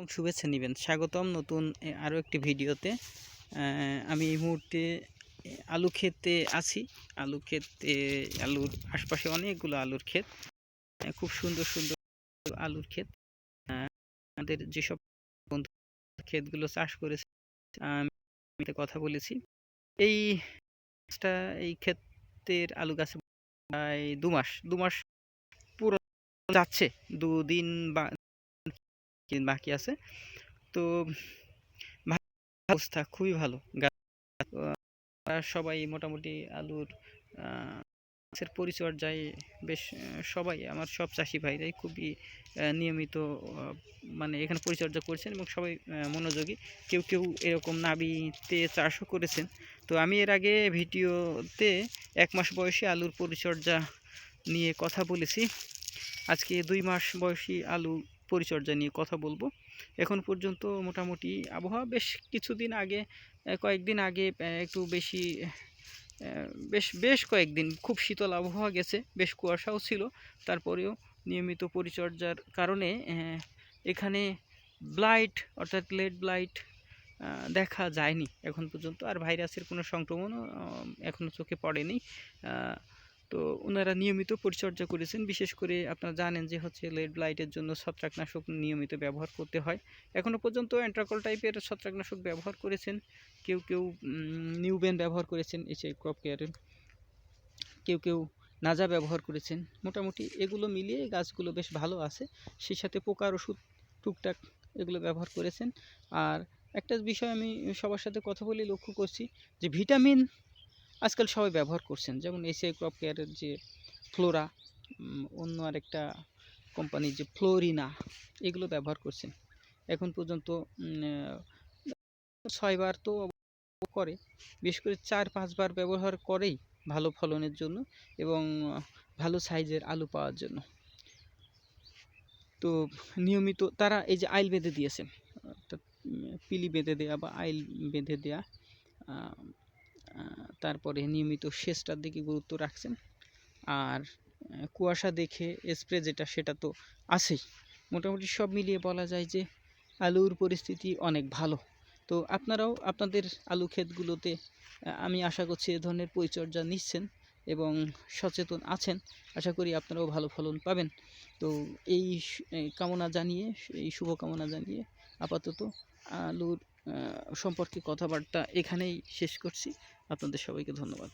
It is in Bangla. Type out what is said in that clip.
এবং শুভেচ্ছা নেবেন। স্বাগতম নতুন আরও একটি ভিডিওতে। আমি এই মুহূর্তে আলু ক্ষেতে আছি। আলু ক্ষেতে, আলুর আশপাশে অনেকগুলো আলুর ক্ষেত। খুব সুন্দর সুন্দর আলুর ক্ষেত। আমাদের যেসব বন্ধু ক্ষেতগুলো চাষ করেছে আমি কথা বলেছি। এই গাছটা, এই ক্ষেতের আলু গাছে প্রায় দু মাস দু মাস পুরো যাচ্ছে। দুদিন বা দিন বাকি আছে। তো অবস্থা খুবই ভালো। সবাই মোটামুটি আলুর গাছের পরিচর্যায় বেশ সবাই, আমার সব চাষি ভাইরাই খুবই নিয়মিত মানে এখানে পরিচর্যা করছেন এবং সবাই মনোযোগী। কেউ কেউ এরকম নাবিতে চাষও করেছেন। তো আমি এর আগে ভিডিওতে এক মাস বয়সী আলুর পরিচর্যা নিয়ে কথা বলেছি। আজকে দুই মাস বয়সী আলু পরিচর্যা নিয়ে কথা বলব। এখন পর্যন্ত মোটামুটি আবহাওয়া বেশ কিছুদিন আগে কয়েকদিন আগে একটু বেশি বেশ বেশ কয়েকদিন খুব শীতল আবহাওয়া গেছে, বেশ কুয়াশাও ছিল। তারপরেও নিয়মিত পরিচর্যার কারণে এখানে ব্লাইট অর্থাৎ লেড ব্লাইট দেখা যায়নি। এখন পর্যন্ত আর ভাইরাসের কোনো সংক্রমণও এখনও চোখে পড়েনি। তো ওনারা নিয়মিত পরিচর্যা করেছেন। বিশেষ করে আপনারা জানেন যে হচ্ছে লেড ব্লাইটের জন্য ছত্রাকনাশক নিয়মিত ব্যবহার করতে হয়। এখনও পর্যন্ত অ্যান্ট্রাকল টাইপের ছত্রাকনাশক ব্যবহার করেছেন। কেউ কেউ নিউবেন ব্যবহার করেছেন এসে ক্রপ কেয়ারের। কেউ কেউ নাজা ব্যবহার করেছেন। মোটামুটি এগুলো মিলিয়ে গাছগুলো বেশ ভালো আছে। সেই সাথে পোকার ওষুধ, টুকটাক এগুলো ব্যবহার করেছেন। আর একটা বিষয় আমি সবার সাথে কথা বলে লক্ষ্য করছি যে ভিটামিন আজকাল সবাই ব্যবহার করছেন। যেমন এসিআই ক্রপ কেয়ারের যে ফ্লোরা অন্য আরেকটা কোম্পানির যে ফ্লোরিনা এগুলো ব্যবহার করছেন। এখন পর্যন্ত ছয়বার তো করে বিশেষ করে চার পাঁচবার ব্যবহার করেই ভালো ফলনের জন্য এবং ভালো সাইজের আলু পাওয়ার জন্য। তো নিয়মিত তারা এই যে আইল বেঁধে দিয়েছেন পিলি বেঁধে দেওয়া বা আইল বেঁধে আহ, তারপরে নিয়মিত সেচটার দিকে গুরুত্ব রাখছেন। আর কুয়াশা দেখে স্প্রে যেটা সেটা তো আছেই। মোটামুটি সব মিলিয়ে বলা যায় যে আলুর পরিস্থিতি অনেক ভালো। তো আপনারাও আপনাদের আলু ক্ষেতগুলোতে আমি আশা করছি এ ধরনের পরিচর্যা নিচ্ছেন এবং সচেতন আছেন। আশা করি আপনারাও ভালো ফলন পাবেন। তো এই কামনা জানিয়ে, এই শুভকামনা জানিয়ে আপাতত আলুর সম্পর্কে কথাবার্তা এখানেই শেষ করছি। আপনাদের সবাইকে ধন্যবাদ।